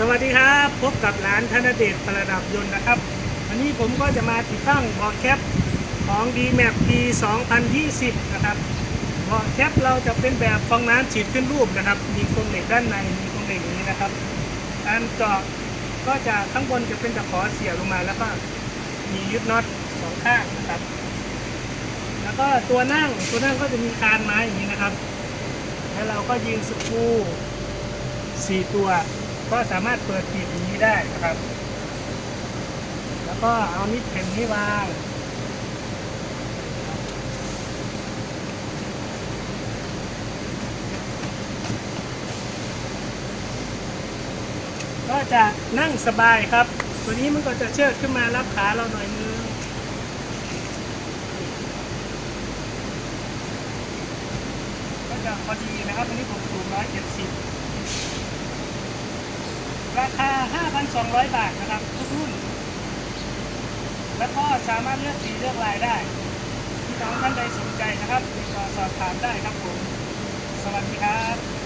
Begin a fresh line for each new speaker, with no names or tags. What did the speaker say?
สวัสดีครับ พบกับร้านธนเดชประดับยนต์นะครับวันนี้ผมก็จะมาติดตั้งบาะแคปของ d m a p P 2020 นะครับบาะแคปเราจะเป็นแบบฟองน้ำฉีดขึ้นรูปนะครับ มีโครงเหล็กด้านในมีโครงเหล็กอย่างนี้นะครับการเจาะก็จะข้างบนจะเป็นตะขอเสียบลงมา แล้วก็มียึดน็อตสองข้างนะครับ แล้วก็ตัวนั่งตัวนั่งก็จะมีคานไม้อย่างนี้นะครับ แล้วเราก็ยิงสกรูสี่ตัว ก็สามารถเปิดปิดอย่างนี้ได้นะครับ แล้วก็เอานิดเข็มนี้วาง ก็จะนั่งสบายครับ ตัวนี้มันก็จะเชิดขึ้นมารับขาเราหน่อยนึงก็จะพอดีนะครับอันนี้ผมสูง170 ราคา 5,200 บาทนะครับทุกรุ่น แล้วก็สามารถเลือกสีเลือกลายได้ที่น้องท่านใดสนใจนะครับติดต่อสอบถามได้ครับผม สวัสดีครับ